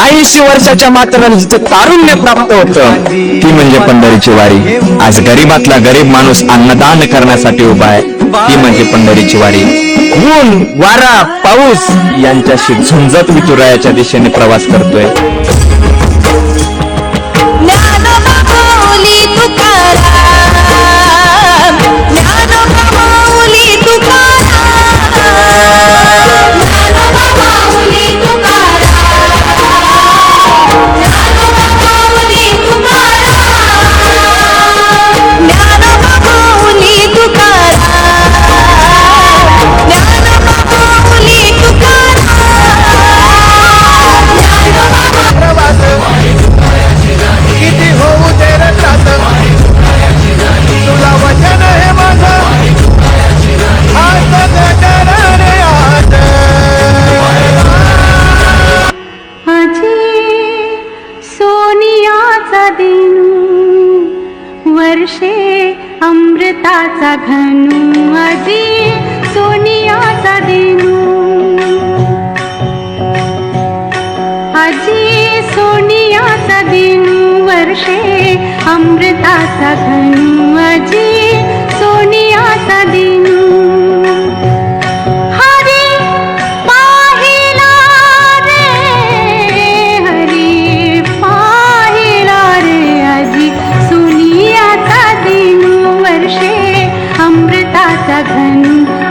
ऐंशी वर्षाच्या मात्र जिथं तारुण्य प्राप्त होतं ती म्हणजे पंढरीची वारी. आज गरीबातला गरीब माणूस अन्नदान करण्यासाठी उभा आहे ती म्हणजे पंढरीची वारी. ऊन वारा पाऊस यांच्याशी झुंजत विठुरायाच्या दिशेने प्रवास करतोय. अमृताचा घनू अजी सोनियाचा दिनू अजी सोनियाचा दिनू वर्षे अमृताचा घनू अजी सोनियाचा दिनू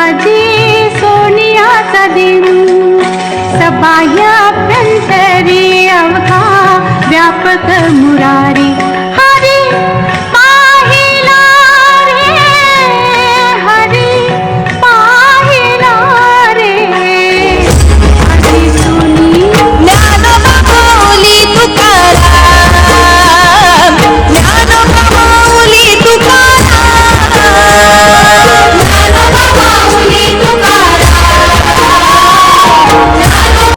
माझी सोनियाचा देऊ सबाह्याभ्यंतरी अवघा व्यापक मुरारी.